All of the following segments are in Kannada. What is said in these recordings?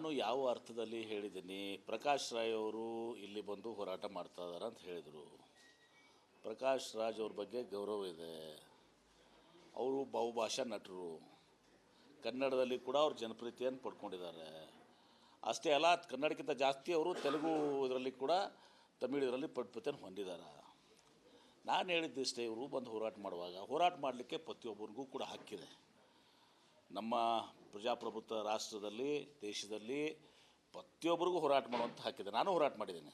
ನಾನು ಯಾವ ಅರ್ಥದಲ್ಲಿ ಹೇಳಿದ್ದೀನಿ? ಪ್ರಕಾಶ್ ರಾಯ್ ಅವರು ಇಲ್ಲಿ ಬಂದು ಹೋರಾಟ ಮಾಡ್ತಾ ಇದ್ದಾರೆ ಅಂತ ಹೇಳಿದರು. ಪ್ರಕಾಶ್ ರಾಜ್ ಅವ್ರ ಬಗ್ಗೆ ಗೌರವ ಇದೆ. ಅವರು ಬಹುಭಾಷಾ ನಟರು. ಕನ್ನಡದಲ್ಲಿ ಕೂಡ ಅವ್ರ ಜನಪ್ರಿಯತೆಯನ್ನು ಪಡ್ಕೊಂಡಿದ್ದಾರೆ. ಅಷ್ಟೇ ಅಲ್ಲ, ಕನ್ನಡಕ್ಕಿಂತ ಜಾಸ್ತಿ ಅವರು ತೆಲುಗು ಇದರಲ್ಲಿ ಕೂಡ ತಮಿಳು ಇದರಲ್ಲಿ ಪಟ್ಪತೆಯನ್ನು ಹೊಂದಿದ್ದಾರೆ. ನಾನು ಹೇಳಿದ್ದಿಷ್ಟೇ, ಇವರು ಬಂದು ಹೋರಾಟ ಮಾಡುವಾಗ. ಹೋರಾಟ ಮಾಡಲಿಕ್ಕೆ ಪ್ರತಿಯೊಬ್ಬರಿಗೂ ಕೂಡ ಹಕ್ಕಿದೆ. ನಮ್ಮ ಪ್ರಜಾಪ್ರಭುತ್ವ ರಾಷ್ಟ್ರದಲ್ಲಿ, ದೇಶದಲ್ಲಿ ಪ್ರತಿಯೊಬ್ಬರಿಗೂ ಹೋರಾಟ ಮಾಡುವಂಥ ಹಾಕಿದೆ ನಾನು ಹೋರಾಟ ಮಾಡಿದ್ದೀನಿ.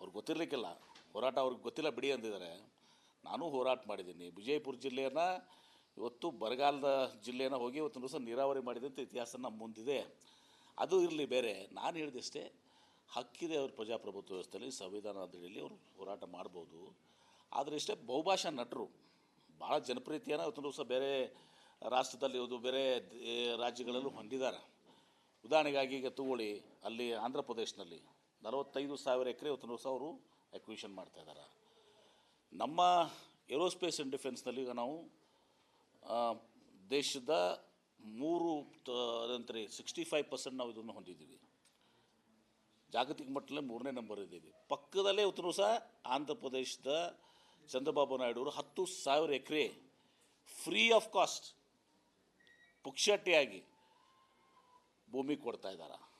ಅವ್ರಿಗೆ ಗೊತ್ತಿರಲಿಕ್ಕಿಲ್ಲ. ಹೋರಾಟ ಅವ್ರಿಗೆ ಗೊತ್ತಿಲ್ಲ ಬಿಡಿ ಅಂದಿದ್ದಾರೆ. ನಾನು ಹೋರಾಟ ಮಾಡಿದ್ದೀನಿ. ವಿಜಯಪುರ ಜಿಲ್ಲೆಯನ್ನು ಇವತ್ತು ಬರಗಾಲದ ಜಿಲ್ಲೆಯನ್ನು ಹೋಗಿ ಇವತ್ತು ದಿವಸ ನೀರಾವರಿ ಮಾಡಿದಂಥ ಇತಿಹಾಸ ನಮ್ಮ ಮುಂದಿದೆ. ಅದು ಇರಲಿ ಬೇರೆ. ನಾನು ಹೇಳಿದಷ್ಟೇ, ಹಕ್ಕಿದೆ ಅವ್ರ ಪ್ರಜಾಪ್ರಭುತ್ವ ವ್ಯವಸ್ಥೆಯಲ್ಲಿ, ಸಂವಿಧಾನ ಅಡಿಯಲ್ಲಿ ಅವರು ಹೋರಾಟ ಮಾಡ್ಬೋದು. ಆದರೆ ಇಷ್ಟೇ ಬಹುಭಾಷಾ ನಟರು ಭಾಳ ಜನಪ್ರಿಯತೆಯನ್ನು ಇವತ್ತು ದಿವಸ ಬೇರೆ ರಾಷ್ಟ್ರದಲ್ಲಿ ಇದು ಬೇರೆ ರಾಜ್ಯಗಳಲ್ಲೂ ಹೊಂದಿದ್ದಾರೆ. ಉದಾಹರಣೆಗಾಗಿ ಈಗ ತಗೊಳ್ಳಿ, ಅಲ್ಲಿ ಆಂಧ್ರ ಪ್ರದೇಶದಲ್ಲಿ ನಲವತ್ತೈದು ಸಾವಿರ ಎಕರೆ ಇವತ್ತು ಅವರು ಅಕ್ವಿಷನ್ ಮಾಡ್ತಾ ಇದ್ದಾರೆ. ನಮ್ಮ ಏರೋಸ್ಪೇಸ್ ಆ್ಯಂಡ್ ಡಿಫೆನ್ಸ್ನಲ್ಲಿ ಈಗ ನಾವು ದೇಶದ ಮೂರು ಅದಂತರಿ ಸಿಕ್ಸ್ಟಿ ಫೈವ್ ಪರ್ಸೆಂಟ್ ನಾವು ಇದನ್ನು ಹೊಂದಿದ್ದೀವಿ. ಜಾಗತಿಕ ಮಟ್ಟದಲ್ಲಿ ಮೂರನೇ ನಂಬರ್ ಇದ್ದೀವಿ. ಪಕ್ಕದಲ್ಲೇ ಇವತ್ತು ಸಹ ಆಂಧ್ರ ಪ್ರದೇಶದ ಚಂದ್ರಬಾಬು ನಾಯ್ಡು ಅವರು ಹತ್ತು ಸಾವಿರ ಎಕರೆ ಫ್ರೀ ಆಫ್ ಕಾಸ್ಟ್ ಪುಕ್ಷಟ್ಟಿಯಾಗಿ ಭೂಮಿ ಕೊಡ್ತಾ ಇದ್ದಾರೆ?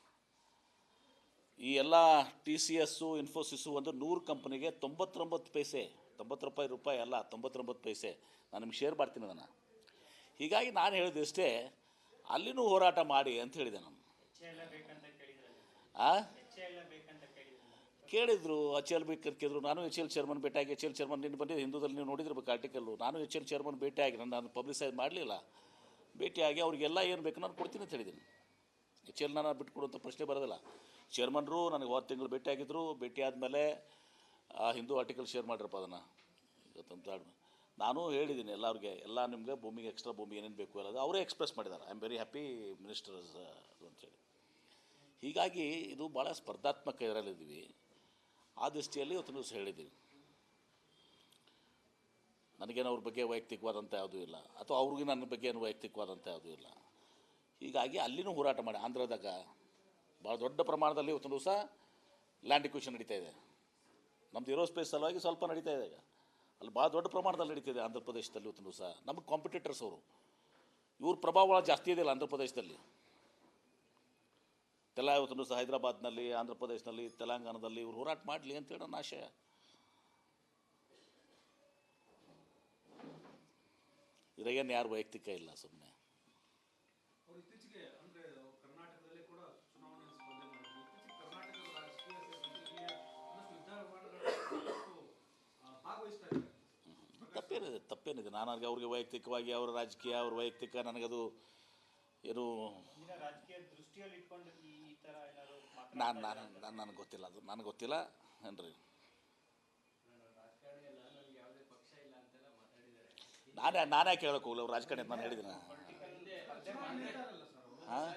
ಈ ಎಲ್ಲ ಟಿ ಸಿ ಎಸ್ಸು ಇನ್ಫೋಸಿಸ್ಸು ಒಂದು ನೂರು ಕಂಪ್ನಿಗೆ ತೊಂಬತ್ತೊಂಬತ್ತು ಪೈಸೆ, ತೊಂಬತ್ತು ರೂಪಾಯಿ ರೂಪಾಯಿ ಅಲ್ಲ, ತೊಂಬತ್ತೊಂಬತ್ತು ಪೈಸೆ. ನಾನು ನಿಮ್ಗೆ ಶೇರ್ ಮಾಡ್ತೀನಿ ಅದನ್ನು. ಹೀಗಾಗಿ ನಾನು ಹೇಳಿದಷ್ಟೇ ಅಲ್ಲಿನೂ ಹೋರಾಟ ಮಾಡಿ ಅಂತ ಹೇಳಿದೆ ನಾನು. ಆ? ಕೇಳಿದರು ಎಚ್ ಎಲ್ ಬಿ ಕೇಳಿದ್ರು, ನಾನು ಎಚ್ ಎಲ್ ಚೇರ್ಮನ್ ಭೇಟಿಯಾಗಿ ಎಚ್ ಎಲ್ ಚೇರ್ಮನ್ ನಿನ್ನ ಬಂದಿದ್ದು ಹಿಂದೂದಲ್ಲಿ ನೀವು ನೋಡಿದಿರ್ಬೇಕು ಆರ್ಟಿಕಲ್ಲು ನಾನು ಎಚ್ ಎಲ್ ಚೇರ್ಮನ್ ಭೇಟಿಯಾಗಿ ನಾನು ನಾನು ಪಬ್ಲಿಸೈಸ್ ಮಾಡಲಿಲ್ಲ. ಭೇಟಿಯಾಗಿ ಅವ್ರಿಗೆಲ್ಲ ಏನು ಬೇಕು ನಾನು ಕೊಡ್ತೀನಿ ಅಂತ ಹೇಳಿದ್ದೀನಿ. ಎಚ್ ನಾನು ಬಿಟ್ಕೊಡುವಂಥ ಪ್ರಶ್ನೆ ಬರೋದಿಲ್ಲ. ಚೇರ್ಮನ್ರು ನನಗೆ ಹೋದ ತಿಂಗಳು ಭೇಟಿಯಾಗಿದ್ದರು ಭೇಟಿ ಆದಮೇಲೆ, ಆ ಹಿಂದೂ ಆರ್ಟಿಕಲ್ ಶೇರ್ ಮಾಡಿರಪ್ಪ ಅದನ್ನು. ಇವತ್ತಂತ ನಾನು ಹೇಳಿದ್ದೀನಿ ಎಲ್ಲರಿಗೆ, ಎಲ್ಲ ನಿಮಗೆ ಭೂಮಿಗೆ ಎಕ್ಸ್ಟ್ರಾ ಭೂಮಿ ಏನೇನು ಬೇಕು ಅನ್ನೋದು ಅವರೇ ಎಕ್ಸ್ಪ್ರೆಸ್ ಮಾಡಿದ್ದಾರೆ. I am very happy ministers ಅಂತೇಳಿ ಹೀಗಾಗಿ ಇದು ಭಾಳ ಸ್ಪರ್ಧಾತ್ಮಕ ಇದರಲ್ಲಿದ್ದೀವಿ. ಆ ದೃಷ್ಟಿಯಲ್ಲಿ ಇವತ್ತು ದಿವಸ ಹೇಳಿದ್ದೀವಿ ನನಗೇನು ಅವ್ರ ಬಗ್ಗೆ ವೈಯಕ್ತಿಕವಾದಂಥ ಯಾವುದೂ ಇಲ್ಲ. ಅಥವಾ ಅವ್ರಿಗೆ ನನ್ನ ಬಗ್ಗೆ ಏನು ವೈಯಕ್ತಿಕವಾದಂಥ ಯಾವುದೂ ಇಲ್ಲ. ಹೀಗಾಗಿ ಅಲ್ಲಿನೂ ಹೋರಾಟ ಮಾಡಿ. ಆಂಧ್ರದಾಗ ಭಾಳ ದೊಡ್ಡ ಪ್ರಮಾಣದಲ್ಲಿ ಇವತ್ತು ದಿವಸ ಲ್ಯಾಂಡ್ ಇಕ್ವೇಷನ್ ನಡೀತಾ ಇದೆ. ನಮ್ಮದು ಏರೋಸ್ಪೇಸ್ ಸಲುವಾಗಿ ಸ್ವಲ್ಪ ನಡೀತಾ ಇದೆ ಅಲ್ಲಿ ಭಾಳ ದೊಡ್ಡ ಪ್ರಮಾಣದಲ್ಲಿ ನಡೀತಿದೆ ಆಂಧ್ರ ಪ್ರದೇಶದಲ್ಲಿ ಇವತ್ತು ದಿವಸ. ನಮಗೆ ಕಾಂಪಿಟೇಟರ್ಸ್ ಅವರು. ಇವ್ರ ಪ್ರಭಾವ ಭಾಳ ಜಾಸ್ತಿ ಇದೆಯಲ್ಲ ಆಂಧ್ರ ಪ್ರದೇಶದಲ್ಲಿ ತೆಲ ಇವತ್ತು ದಿವಸ ಹೈದರಾಬಾದ್ನಲ್ಲಿ ಆಂಧ್ರ ಪ್ರದೇಶದಲ್ಲಿ ತೆಲಂಗಾಣದಲ್ಲಿ ಇವ್ರು ಹೋರಾಟ ಮಾಡಲಿ ಅಂತೇಳಿ ನನ್ನ ಆಶಯ. ಇದ್ರಾಗೇನು ಯಾರು ವೈಯಕ್ತಿಕ ಇಲ್ಲ ಸುಮ್ಮನೆ ತಪ್ಪೇನಿದೆ ತಪ್ಪೇನಿದೆ. ನಾನು ಅವ್ರಿಗೆ ಅವ್ರಿಗೆ ವೈಯಕ್ತಿಕವಾಗಿ ಅವರ ರಾಜಕೀಯ ಅವ್ರ ವೈಯಕ್ತಿಕ ನನಗದು ಏನು ರಾಜಕೀಯ ದೃಷ್ಟಿಯಲ್ಲಿ ಇಟ್ಕೊಂಡು ಈ ಈ ತರ ಏನಾದ್ರು ನಾನು ನಾನು ನಾನು ನನಗೆ ಗೊತ್ತಿಲ್ಲ ಅದು. ನನಗೆ ಗೊತ್ತಿಲ್ಲ ಏನ್ರಿ. ನಾನೇ ನಾನೇ ಕೇಳಕ್ಕೆ ಹೋಗಲ್ಲ ಅವ್ರು ರಾಜಕಾರಣಿ ನಾನು ಹೇಳಿದ್ರೆ ಹಾಂ?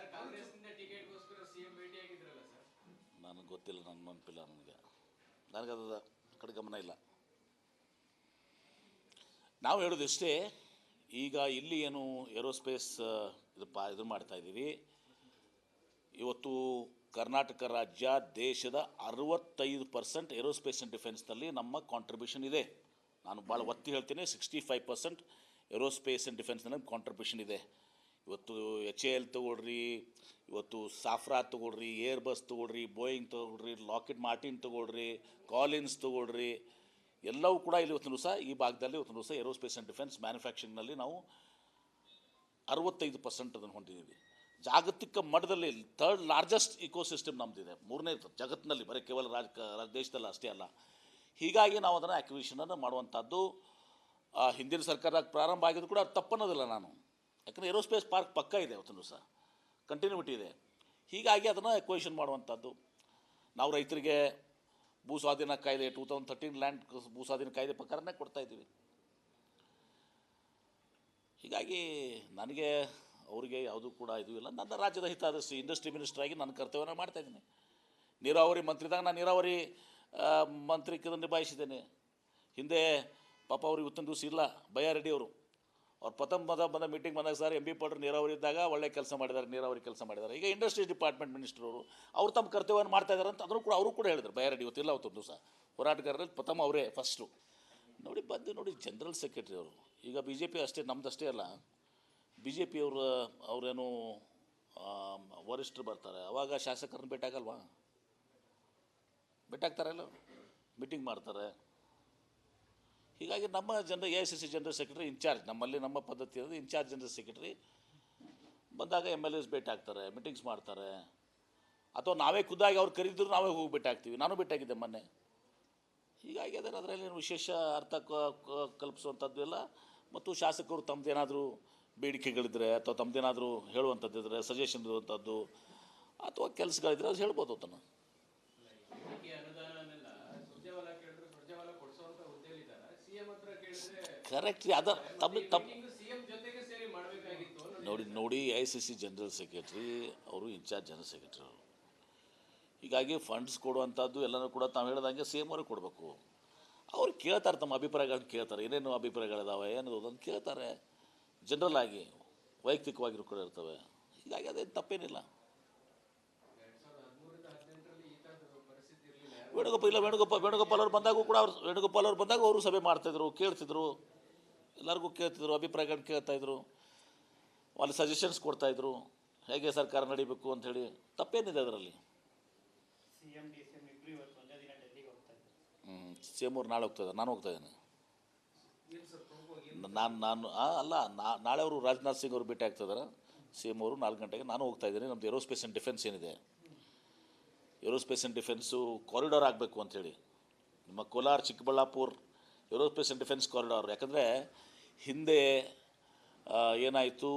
ನನಗೆ ಗೊತ್ತಿಲ್ಲ ನನ್ನ ನೆನಪಿಲ್ಲ ನನಗೆ. ನನಗದು ಕಡೆ ಗಮನ ಇಲ್ಲ. ನಾವು ಹೇಳೋದಿಷ್ಟೇ ಈಗ ಇಲ್ಲಿ ಏನು ಏರೋಸ್ಪೇಸ್ ಇದು ಪಾ, ಇದು ಮಾಡ್ತಾ ಇದ್ದೀವಿ. ಇವತ್ತು ಕರ್ನಾಟಕ ರಾಜ್ಯ ದೇಶದ ಅರವತ್ತೈದು ಪರ್ಸೆಂಟ್ ಏರೋಸ್ಪೇಸ್ ಆ್ಯಂಡ್ ಡಿಫೆನ್ಸ್ನಲ್ಲಿ ನಮ್ಮ ಕಾಂಟ್ರಿಬ್ಯೂಷನ್ ಇದೆ. ನಾನು ಭಾಳ ಒತ್ತಿ ಹೇಳ್ತೀನಿ sixty five percent aerospace and ಡಿಫೆನ್ಸ್ನಲ್ಲಿ contribution ಇದೆ. ಇವತ್ತು ಎಚ್ ಎ ಎಲ್ ತೊಗೊಳ್ರಿ, ಇವತ್ತು ಸಾಫ್ರಾ ತೊಗೊಳ್ರಿ ಏರ್ ಬಸ್ ತೊಗೊಳ್ರಿ ಬೋಯಿಂಗ್ ತೊಗೊಳ್ರಿ ಲಾಕೆಟ್ ಮಾರ್ಟಿನ್ ತೊಗೊಳ್ರಿ ಕಾಲಿನ್ಸ್ ತೊಗೊಳ್ರಿ, ಎಲ್ಲವೂ ಕೂಡ ಇಲ್ಲಿ ಇವತ್ತು ದಿವಸ ಈ ಭಾಗದಲ್ಲಿ ಇವತ್ತು ದಿವಸ ಏರೋಸ್ಪೇಸ್ ಆ್ಯಂಡ್ ಡಿಫೆನ್ಸ್ ಮ್ಯಾನುಫ್ಯಾಕ್ಚರಿಂಗ್ನಲ್ಲಿ ನಾವು ಅರವತ್ತೈದು ಪರ್ಸೆಂಟ್ ಅದನ್ನು ಹೊಂದಿದ್ದೀವಿ. ಜಾಗತಿಕ ಮಟ್ಟದಲ್ಲಿ ಥರ್ಡ್ ಲಾರ್ಜೆಸ್ಟ್ ಇಕೋಸಿಸ್ಟಮ್ ನಮ್ಮದಿದೆ ಮೂರನೇ ಜಗತ್ತಿನಲ್ಲಿ, ಬರೀ ಕೇವಲ ರಾಜ ದೇಶದಲ್ಲಿ ಅಷ್ಟೇ ಅಲ್ಲ. ಹೀಗಾಗಿ ನಾವು ಅದನ್ನು ಆ್ಯಕ್ವಿಷನನ್ನು ಮಾಡುವಂಥದ್ದು ಹಿಂದಿನ ಸರ್ಕಾರ ಪ್ರಾರಂಭ ಆಗಿದ್ದು ಕೂಡ ತಪ್ಪನ್ನೋದಿಲ್ಲ ನಾನು. ಯಾಕಂದರೆ ಏರೋಸ್ಪೇಸ್ ಪಾರ್ಕ್ ಪಕ್ಕ ಇದೆ ಅವತ್ತು ದಿವಸ. ಕಂಟಿನ್ಯೂಟಿ ಇದೆ. ಹೀಗಾಗಿ ಅದನ್ನು ಎಕ್ವೇಷನ್ ಮಾಡುವಂಥದ್ದು ನಾವು ರೈತರಿಗೆ ಭೂ ಸ್ವಾಧೀನ ಕಾಯ್ದೆ ಟೂ ತೌಸಂಡ್ ತರ್ಟೀನ್ ಲ್ಯಾಂಡ್ ಭೂ ಸ್ವಾಧೀನ ಕಾಯ್ದೆ ಪ್ರಕಾರನೇ ಕೊಡ್ತಾ ಇದ್ದೀವಿ. ಹೀಗಾಗಿ ನನಗೆ, ಅವರಿಗೆ ಯಾವುದೂ ಕೂಡ ಇದು ಇಲ್ಲ. ನನ್ನ ರಾಜ್ಯದ ಹಿತಾದರ್ಶಿ ಇಂಡಸ್ಟ್ರಿ ಮಿನಿಸ್ಟರ್ ಆಗಿ ನನ್ನ ಕರ್ತವ್ಯನ ಮಾಡ್ತಾ ಇದ್ದೀನಿ. ನೀರಾವರಿ ಮಂತ್ರಿದಾಗ ನಾನು ನೀರಾವರಿ ಆ, ಮಂತ್ರಿ ಇದನ್ನು ನಿಭಾಯಿಸಿದ್ದೇನೆ. ಹಿಂದೆ ಪಾಪ ಅವ್ರಿಗೆ ಉತ್ತಮ ದಿವಸ ಇಲ್ಲ ರೆಡ್ಡಿ ಅವರು. ಅವ್ರು ಪ್ರಥಮ ಬಂದ ಬಂದ ಮೀಟಿಂಗ್ ಬಂದಾಗ ಸರ್ ಎಂ ಬಿ ಪಾಟ್ರು ನೀರಾವರಿ ಇದ್ದಾಗ ಒಳ್ಳೆ ಕೆಲಸ ಮಾಡಿದ್ದಾರೆ ನೀರಾವರಿ ಕೆಲಸ ಮಾಡಿದ್ದಾರೆ. ಈಗ ಇಂಡಸ್ಟ್ರೀಸ್ ಡಿಪಾರ್ಟ್ಮೆಂಟ್ ಮಿನಿಸ್ಟ್ರು ಅವ್ರು ತಮ್ಮ ಕರ್ತವ್ಯವನ್ನು ಮಾಡ್ತಾ ಇದ್ದಾರೆ ಅಂತ ಅದನ್ನು ಕೂಡ ಅವರು ಕೂಡ ಹೇಳಿದ್ರು. ಬಯಾರೆಡ್ಡಿ ಇವತ್ತಿಲ್ಲ ಅವತ್ತೊಂದು ದಿವಸ. ಹೋರಾಟಗಾರರಲ್ಲಿ ಪ್ರಥಮ ಅವರೇ ಫಸ್ಟು ನೋಡಿ ಬಂದು ನೋಡಿ ಜನರಲ್ ಸೆಕ್ರೆಟರಿ ಅವರು. ಈಗ ಬಿ ಜೆ ಪಿ ಅಷ್ಟೇ ನಮ್ಮದಷ್ಟೇ ಅಲ್ಲ. ಬಿ ಜೆ ಪಿಯವರು ಅವರೇನು ವರಿಷ್ಠರು ಬರ್ತಾರೆ. ಅವಾಗ ಶಾಸಕರನ್ನ ಭೇಟಾಗಲ್ವಾ ಭೇಟಾಗ್ತಾರಲ್ಲ ಮೀಟಿಂಗ್ ಮಾಡ್ತಾರೆ. ಹೀಗಾಗಿ ನಮ್ಮ ಜನರ A I C C general secretary incharge ನಮ್ಮಲ್ಲಿ ನಮ್ಮ ಪದ್ಧತಿ ಇರೋದು ಇನ್ಚಾರ್ಜ್ ಜನರಲ್ ಸೆಕ್ರೆಟರಿ ಬಂದಾಗ ಎಂ ಎಲ್ ಎಸ್ ಭೇಟಿ ಆಗ್ತಾರೆ ಮೀಟಿಂಗ್ಸ್ ಮಾಡ್ತಾರೆ. ಅಥವಾ ನಾವೇ ಖುದ್ದಾಗಿ ಅವ್ರು ಕರೀದ್ರು ನಾವೇ ಹೋಗಿ ಭೇಟಾಗ್ತೀವಿ. ನಾನು ಭೇಟಾಗಿದ್ದೆ ಮೊನ್ನೆ. ಹೀಗಾಗಿ ಅದರ ಅದರಲ್ಲಿ ವಿಶೇಷ ಅರ್ಥ ಕಲ್ಪಿಸುವಂಥದ್ದು ಇಲ್ಲ. ಮತ್ತು ಶಾಸಕರು ತಮ್ಮದೇನಾದರೂ ಬೇಡಿಕೆಗಳಿದ್ರೆ ಅಥವಾ ತಮ್ಮದೇನಾದರೂ ಹೇಳುವಂಥದ್ದಿದ್ರೆ ಸಜೆಷನ್ ಇರುವಂಥದ್ದು, ಅಥವಾ ಕೆಲಸಗಳಿದ್ರೆ ಅದು ಹೇಳ್ಬೋದು ಅದನ್ನು. ಕರೆಕ್ಟ್ ಅದ ತಮ್ಮ ತಮ್ಮ ನೋಡಿ ನೋಡಿ I C C general secretary ಅವರು ಇನ್ಚಾರ್ಜ್ ಜನರಲ್ ಸೆಕ್ರೆಟ್ರಿ ಅವರು. ಹೀಗಾಗಿ ಫಂಡ್ಸ್ ಕೊಡುವಂಥದ್ದು ಎಲ್ಲನೂ ಕೂಡ ತಾವು ಹೇಳ್ದಂಗೆ ಸೇಮ್ ಅವ್ರಿಗೆ ಕೊಡಬೇಕು. ಅವ್ರು ಕೇಳ್ತಾರೆ ತಮ್ಮ ಅಭಿಪ್ರಾಯಗಳನ್ನ ಕೇಳ್ತಾರೆ. ಏನೇನು ಅಭಿಪ್ರಾಯಗಳಿದಾವೆ ಏನು ಅದನ್ನು ಕೇಳ್ತಾರೆ. ಜನರಲ್ ಆಗಿ ವೈಯಕ್ತಿಕವಾಗಿರೋ ಕೂಡ ಇರ್ತವೆ. ಹೀಗಾಗಿ ಅದೇನು ತಪ್ಪೇನಿಲ್ಲ. ವೇಣುಗೋಪಾಲ್ ಇಲ್ಲ ವೇಣುಗೋಪಾಲ್ ವೇಣುಗೋಪಾಲ್ ಅವ್ರು ಬಂದಾಗೂ ಕೂಡ ಅವ್ರು ವೇಣುಗೋಪಾಲ್ ಅವ್ರು ಬಂದಾಗ ಅವರು ಸಭೆ ಮಾಡ್ತಾಯಿದ್ರು ಕೇಳ್ತಿದ್ರು. ಎಲ್ಲರಿಗೂ ಕೇಳ್ತಿದ್ರು ಅಭಿಪ್ರಾಯಗಳನ್ನ ಕೇಳ್ತಾಯಿದ್ರು ಅಲ್ಲಿ ಸಜೆಷನ್ಸ್ ಕೊಡ್ತಾಯಿದ್ರು ಹೇಗೆ ಸರ್ಕಾರ ನಡಿಬೇಕು ಅಂಥೇಳಿ ತಪ್ಪೇನಿದೆ ಅದರಲ್ಲಿ. ಹ್ಞೂ ಸಿ ಎಂ ಅವ್ರು ನಾಳೆ ಹೋಗ್ತಾ ಇದ್ದಾರೆ. ನಾನು ಹೋಗ್ತಾ ಇದ್ದೇನೆ. ಏನು ಸರ್ ಪ್ರಮುಖವಾಗಿ ನಾನು ನಾನು ಅಲ್ಲ ನಾ- ನಾಳೆ ಅವರು ರಾಜನಾಥ್ ಸಿಂಗ್ ಅವರು ಭೇಟಿ ಆಗ್ತಿದ್ದಾರೆ ಸಿ ಎಂ ಅವರು ನಾಲ್ಕು ಗಂಟೆಗೆ ನಾನು ಹೋಗ್ತಾ ಇದ್ದೀನಿ. ನಮ್ಮದು ಏರೋಸ್ಪೇಸ್ ಆ್ಯಂಡ್ ಡಿಫೆನ್ಸ್ ಏನಿದೆ. ಏರೋಸ್ಪೇಸ್ ಆ್ಯಂಡ್ ಡಿಫೆನ್ಸು ಕಾರಿಡಾರ್ ಆಗಬೇಕು ಅಂಥೇಳಿ ನಿಮ್ಮ Kolar, Chikkaballapur aerospace and defence corridor ಯಾಕಂದರೆ ಹಿಂದೆ ಏನಾಯಿತು?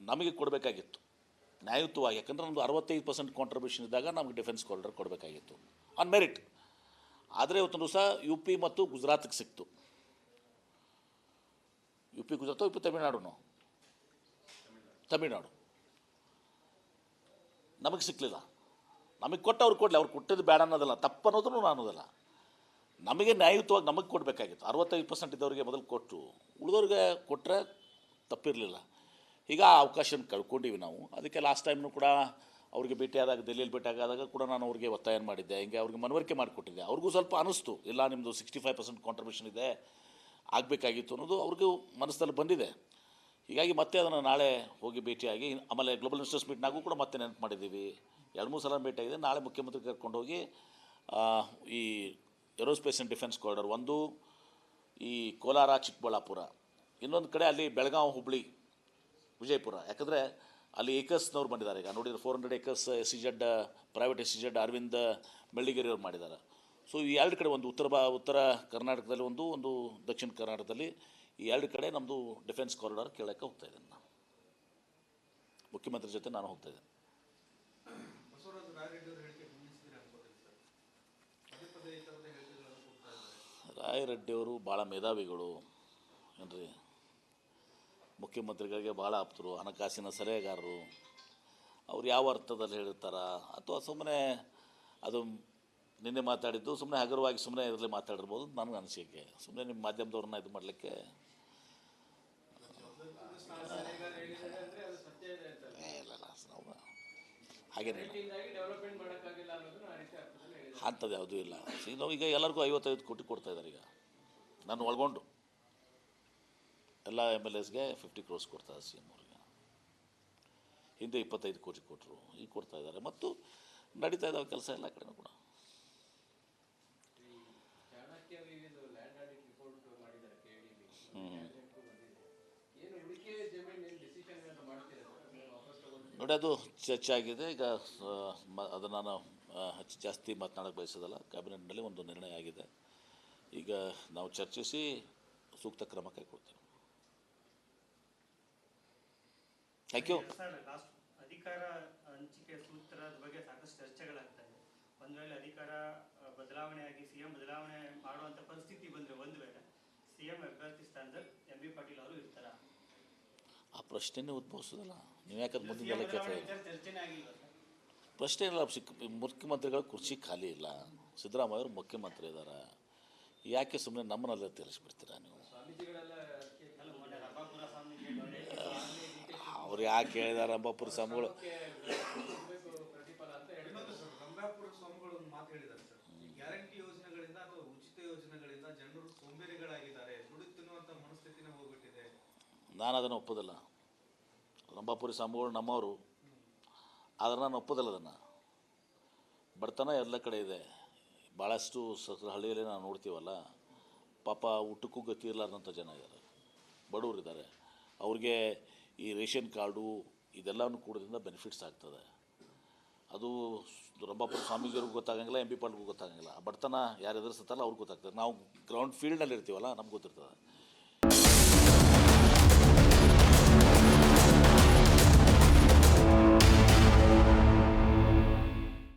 ನಮಗೆ ಕೊಡಬೇಕಾಗಿತ್ತು. ನ್ಯಾಯಯುತವಾಗಿ, ಯಾಕಂದರೆ ನಮ್ಮದು ಅರವತ್ತೈದು ಪರ್ಸೆಂಟ್ ಕಾಂಟ್ರಿಬ್ಯೂಷನ್ ಇದ್ದಾಗ ನಮಗೆ ಡಿಫೆನ್ಸ್ ಕಾರಿಡಾರ್ ಕೊಡಬೇಕಾಗಿತ್ತು. ಆನ್ ಮೆರಿಟ್ ಆದರೆ ಇವತ್ತೊಂದು ದಿವಸ ಯು ಪಿ ಮತ್ತು ಗುಜರಾತ್ಗೆ ಸಿಕ್ತು. U P Gujarat U P ತಮಿಳ್ನಾಡುನು? Tamil Nadu. ನಮಗೆ ಸಿಕ್ಕಲಿಲ್ಲ ನಮಗೆ ಕೊಟ್ಟು ಅವ್ರು ಕೊಡಲಿ, ಅವ್ರು ಕೊಟ್ಟಿದ್ದು ಬೇಡ ಅನ್ನೋದಲ್ಲ, ತಪ್ಪು ನಾನು ಅನ್ನೋದಲ್ಲ. ನಮಗೆ ನ್ಯಾಯಯುತವಾಗಿ ನಮಗೆ ಕೊಡಬೇಕಾಗಿತ್ತು. ಅರವತ್ತೈದು ಪರ್ಸೆಂಟ್ ಇದ್ದವರಿಗೆ ಮೊದಲು ಕೊಟ್ಟು ಉಳಿದವ್ರಿಗೆ ಕೊಟ್ಟರೆ ತಪ್ಪಿರಲಿಲ್ಲ. ಈಗ ಆ ಅವಕಾಶವನ್ನು ಕಳ್ಕೊಂಡಿವಿ ನಾವು. ಅದಕ್ಕೆ ಲಾಸ್ಟ್ ಟೈಮ್ನು ಕೂಡ ಅವ್ರಿಗೆ ಭೇಟಿಯಾದಾಗ ದೆಲ್ಲಿಯಲ್ಲಿ ಭೇಟಿಯಾದಾಗ ಕೂಡ ನಾನು ಅವ್ರಿಗೆ ಒತ್ತಾಯ ಮಾಡಿದ್ದೆ. ಹಿಂಗೆ ಅವ್ರಿಗೆ ಮನವರಿಕೆ ಮಾಡಿಕೊಟ್ಟಿದ್ದೆ. ಅವ್ರಿಗೂ ಸ್ವಲ್ಪ ಅನಿಸ್ತು ಇಲ್ಲ ನಿಮ್ಮದು ಸಿಕ್ಸ್ಟಿ ಫೈವ್ ಪರ್ಸೆಂಟ್ ಕಾಂಟ್ರಿಬ್ಯೂಷನ್ ಇದೆ, ಆಗಬೇಕಾಗಿತ್ತು ಅನ್ನೋದು ಅವ್ರಿಗೂ ಮನಸ್ಸಲ್ಲಿ ಬಂದಿದೆ. ಹೀಗಾಗಿ ಮತ್ತೆ ಅದನ್ನು ನಾಳೆ ಹೋಗಿ ಭೇಟಿಯಾಗಿ, ಆಮೇಲೆ ಗ್ಲೋಬಲ್ ಇನ್ವೆಸ್ಟರ್ಸ್ ಮೀಟ್ನಾಗೂ ಕೂಡ ಮತ್ತೆ ನೆನಪು ಮಾಡಿದ್ದೀವಿ. ಎರಡು ಮೂರು ಸಲ ಭೇಟಿಯಾಗಿದೆ ನಾಳೆ ಮುಖ್ಯಮಂತ್ರಿ ಕರ್ಕೊಂಡು ಹೋಗಿ ಆ, ಈ ಏರೋಸ್ಪೇಸ್ ಆ್ಯಂಡ್ ಡಿಫೆನ್ಸ್ ಕಾರಿಡಾರ್ ಒಂದು ಈ ಕೋಲಾರ ಚಿಕ್ಕಬಳ್ಳಾಪುರ. ಇನ್ನೊಂದು ಕಡೆ ಅಲ್ಲಿ ಬೆಳಗಾವಿ ಹುಬ್ಳಿ ವಿಜಯಪುರ. ಯಾಕಂದರೆ ಅಲ್ಲಿ ಏಕರ್ಸ್ನವ್ರು ಬಂದಿದ್ದಾರೆ. ಈಗ ನೋಡಿದ್ರೆ four hundred acres S C Z private S C Z Aravinda ಅವ್ರು ಮಾಡಿದ್ದಾರೆ. ಸೊ ಈ ಎರಡು ಕಡೆ ಒಂದು ಉತ್ತರ ಬಾ ಉತ್ತರ ಕರ್ನಾಟಕದಲ್ಲಿ ಒಂದು ಒಂದು ದಕ್ಷಿಣ ಕರ್ನಾಟಕದಲ್ಲಿ ಈ ಎರಡು ಕಡೆ ನಮ್ಮದು ಡಿಫೆನ್ಸ್ ಕಾರಿಡಾರ್ ಕೇಳೋಕ್ಕೆ ಹೋಗ್ತಾ ಇದ್ದೀನಿ ನಾನು. ಮುಖ್ಯಮಂತ್ರಿ ಜೊತೆ ನಾನು ಹೋಗ್ತಾ ಇದ್ದೇನೆ. ರಾಯರೆಡ್ಡಿಯವರು ಭಾಳ ಮೇಧಾವಿಗಳು, ಏನ್ರಿ? ಮುಖ್ಯಮಂತ್ರಿಗಳಿಗೆ ಭಾಳ ಆಪ್ತರು, ಹಣಕಾಸಿನ ಸಲಹೆಗಾರರು. ಅವ್ರು ಯಾವ ಅರ್ಥದಲ್ಲಿ ಹೇಳಿರ್ತಾರ? ಅಥವಾ ಸುಮ್ಮನೆ ಅದು ನಿನ್ನೆ ಮಾತಾಡಿದ್ದು ಸುಮ್ಮನೆ ಹಗುರವಾಗಿ ಸುಮ್ಮನೆ ಇದರಲ್ಲಿ ಮಾತಾಡಿರ್ಬೋದು ನನಗೆ ಅನಿಸಿಕೆ. ಸುಮ್ಮನೆ ನಿಮ್ಮ ಮಾಧ್ಯಮದವ್ರನ್ನ ಇದು ಮಾಡಲಿಕ್ಕೆ ಸಲಹೆಗಾರ ಹೇಳಿದ್ದಾರೆ ಅಂದ್ರೆ ಅದು ಸತ್ಯ ಇದೆ ಅಂತ ಇಲ್ಲ ಇಲ್ಲ ನಾವು ಹಾಗೇನಿಲ್ಲ ಹಿಂಗಾಗಿ ಡೆವಲಪ್ಮೆಂಟ್ ಮಾಡೋಕ್ಕಾಗಿಲ್ಲ ಅನ್ನೋದನ್ನ ಆ ರೀತಿ ಅರ್ಥದಲ್ಲಿ ಹೇಳಿದ್ದಾರೆ. ಅಂಥದ್ದು ಯಾವುದೂ ಇಲ್ಲ. ಈಗ ನಾವು ಈಗ ಎಲ್ಲರಿಗೂ ಐವತ್ತೈದು ಕೋಟಿ ಕೊಡ್ತಾ ಇದ್ದಾರೆ ಈಗ. ನಾನು ಒಳಗೊಂಡು. ಎಲ್ಲ ಎಂ ಎಲ್ ಎಸ್ಗೆ ಫಿಫ್ಟಿ ಕ್ರೋರ್ಸ್ ಕೊಡ್ತಾರೆ ಸಿ ಎಂ ಅವ್ರಿಗೆ. ಹಿಂದೆ ಇಪ್ಪತ್ತೈದು ಕೋಟಿ ಕೊಟ್ಟರು ಈಗ ಕೊಡ್ತಾ ಇದ್ದಾರೆ. ಮತ್ತು ನಡೀತಾ ಇದ್ದಾವೆ ಕೆಲಸ ಎಲ್ಲ ಕಡೆನೂ ಕೂಡ. ನೋಡಿ, ಅದು ಚರ್ಚೆಯಾಗಿದೆ. ಈಗ ಅದನ್ನು ನಾನು ಹೆಚ್ಚು ಜಾಸ್ತಿ ಮಾತನಾಡಕ್ಕೆ ಬಯಸೋದಲ್ಲ, ಕ್ಯಾಬಿನೆಟ್ನಲ್ಲಿ ಒಂದು ನಿರ್ಣಯ ಆಗಿದೆ. ಈಗ ನಾವು ಚರ್ಚಿಸಿ ಸೂಕ್ತ ಕ್ರಮ ಕೈಗೊಳ್ತೇವೆ. ಥ್ಯಾಂಕ್ ಯು ಅಧಿಕಾರ ಹಂಚಿಕೆ ಸೂತ್ರದ ಬಗ್ಗೆ ಸಾಕಷ್ಟು ಚರ್ಚೆಗಳಾಗ್ತಾ ಅಧಿಕಾರ ಬದಲಾವಣೆ ಬದಲಾವಣೆಯಾಗಿ ಸಿಎಂ ಬದಲಾವಣೆ ಮಾಡುವಂತ ಪರಿಸ್ಥಿತಿ ಬಂದ್ರೆ ಒಂದು ವೇಳೆ, ಸಿಎಂ ಅಭ್ಯರ್ಥಿ ಸ್ಥಾನದಲ್ಲಿ ಎಂ ಬಿ ಪಾಟೀಲ್ ಅವರು ಇರ್ತಾರ? ಪ್ರಶ್ನೆನೇ ಉದ್ಭವಿಸೋದಲ್ಲ ನೀವು ಯಾಕಂದ್ರೆ ಮುಂದಿನ ಕೇಳ್ತಾ ಪ್ರಶ್ನೆ ಇಲ್ಲ ಸಿಕ್ ಮುಖ್ಯಮಂತ್ರಿಗಳ ಕುರ್ಚಿ ಖಾಲಿ ಇಲ್ಲ. ಸಿದ್ದರಾಮಯ್ಯ ಅವರು ಮುಖ್ಯಮಂತ್ರಿ ಇದ್ದಾರೆ. ಯಾಕೆ ಸುಮ್ಮನೆ ನಮ್ಮನ್ನೆಲ್ಲ ತಿಳಿಸ್ಬಿಡ್ತೀರಾ ನೀವು? ಅವ್ರು ಯಾಕೆ ಹೇಳಿದಾರೆ ರಂಭಾಪುರ ಸ್ವಾಮಿಗಳು? ಒಂದು ಮಾತು ಹೇಳಿದ್ದಾರೆ ಸರ್. ಗ್ಯಾರಂಟಿ ಯೋಜನೆಗಳಿಂದ ಅಥವಾ ಉಚಿತ ಯೋಜನೆಗಳಿಂದ ಜನರು ಸೋಂಬೇರಿಗಳಾಗಿದ್ದಾರೆ. ದುಡ್ಡು ತಿನ್ನುವಂತ ಮನಸ್ಥಿತಿನೇ ಹೋಗ್ಬಿಟ್ಟಿದೆ. ನಾನು ಅದನ್ನು ಒಪ್ಪೋದಿಲ್ಲ. ರಂಭಾಪುರಿ ಸ್ವಾಮಿಗಳು ನಮ್ಮವರು. ಆದರೆ ನಾನು ಒಪ್ಪೋದಿಲ್ಲ ಅದನ್ನು. ಬಡತನ ಎಲ್ಲ ಕಡೆ ಇದೆ. ಭಾಳಷ್ಟು ಹಳ್ಳಿಯಲ್ಲಿ ನಾವು ನೋಡ್ತೀವಲ್ಲ, ಪಾಪ ಊಟಕ್ಕೂ ಗತಿ ಇರಲಾರ್ದಂಥ ಜನ ಇದ್ದಾರೆ. ಬಡವರಿದ್ದಾರೆ ಅವ್ರಿಗೆ ಈ ರೇಷನ್ ಕಾರ್ಡು ಇದೆಲ್ಲವನ್ನು ಕೂಡೋದ್ರಿಂದ ಬೆನಿಫಿಟ್ಸ್ ಆಗ್ತದೆ. ಅದು ರಂಬಾಪುರ ಸ್ವಾಮೀಜಿಯವ್ರಿಗೂ ಗೊತ್ತಾಗಂಗಿಲ್ಲ, ಎಂ ಪಿ ಪಾಲ್ಗೂ ಗೊತ್ತಾಗಂಗಿಲ್ಲ. ಬಡತನ ಯಾರು ಎದುರಿಸುತ್ತಲ್ಲ ಅವ್ರಿಗೆ ಗೊತ್ತಾಗ್ತದೆ. ನಾವು ಗ್ರೌಂಡ್ ಫೀಲ್ಡಲ್ಲಿ ಇರ್ತೀವಲ್ಲ ನಮ್ಗೆ ಗೊತ್ತಿರ್ತದೆ.